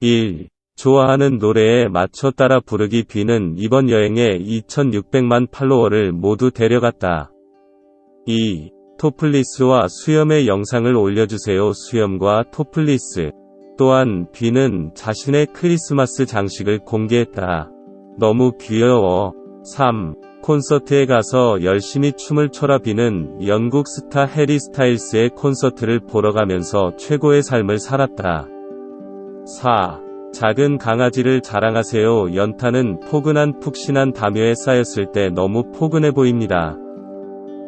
1. 좋아하는 노래에 맞춰 따라 부르기 B는 이번 여행에 2600만 팔로워를 모두 데려갔다. 2. 토플리스와 수염의 영상을 올려주세요. 수염과 토플리스. 또한 B는 자신의 크리스마스 장식을 공개했다. 너무 귀여워. 3. 콘서트에 가서 열심히 춤을 춰라 B는 영국 스타 해리 스타일스의 콘서트를 보러 가면서 최고의 삶을 살았다. 4. 작은 강아지를 자랑하세요. 연탄은 포근한 푹신한 담요에 쌓였을 때 너무 포근해 보입니다.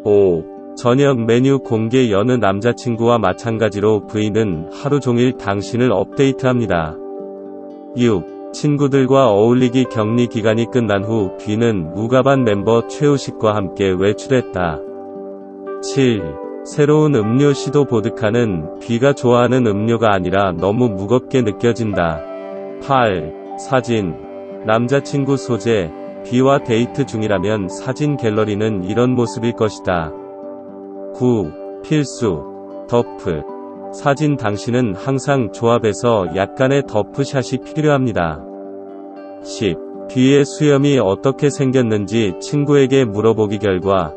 5. 저녁 메뉴 공개 여느 남자친구와 마찬가지로 부인은 하루 종일 당신을 업데이트합니다. 6. 친구들과 어울리기 격리 기간이 끝난 후 B는 무가반 멤버 최우식과 함께 외출했다. 7. 새로운 음료 시도 보드카는 B가 좋아하는 음료가 아니라 너무 무겁게 느껴진다. 8. 사진. 남자친구 소재. B와 데이트 중이라면 사진 갤러리는 이런 모습일 것이다. 9. 필수. 더프. 사진 당신은 항상 조합에서 약간의 더프샷이 필요합니다. 10. B의 수염이 어떻게 생겼는지 친구에게 물어보기 결과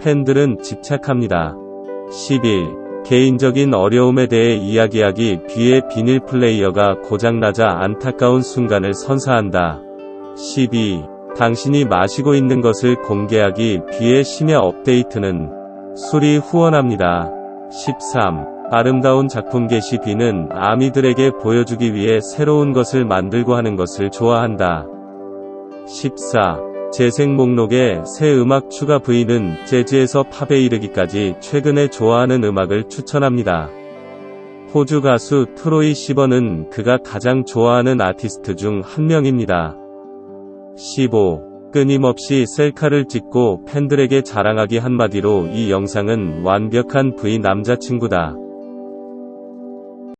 팬들은 집착합니다. 11. 개인적인 어려움에 대해 이야기하기 B의 비닐 플레이어가 고장나자 안타까운 순간을 선사한다. 12. 당신이 마시고 있는 것을 공개하기 B의 심야 업데이트는 술이 후원합니다. 13. 아름다운 작품 게시 B는 아미들에게 보여주기 위해 새로운 것을 만들고 하는 것을 좋아한다. 14. 재생 목록에 새 음악 추가 V는 재즈에서 팝에 이르기까지 최근에 좋아하는 음악을 추천합니다. 호주 가수 트로이 시버는 그가 가장 좋아하는 아티스트 중 한 명입니다. 15. 끊임없이 셀카를 찍고 팬들에게 자랑하기 한마디로 이 영상은 완벽한 V 남자친구다.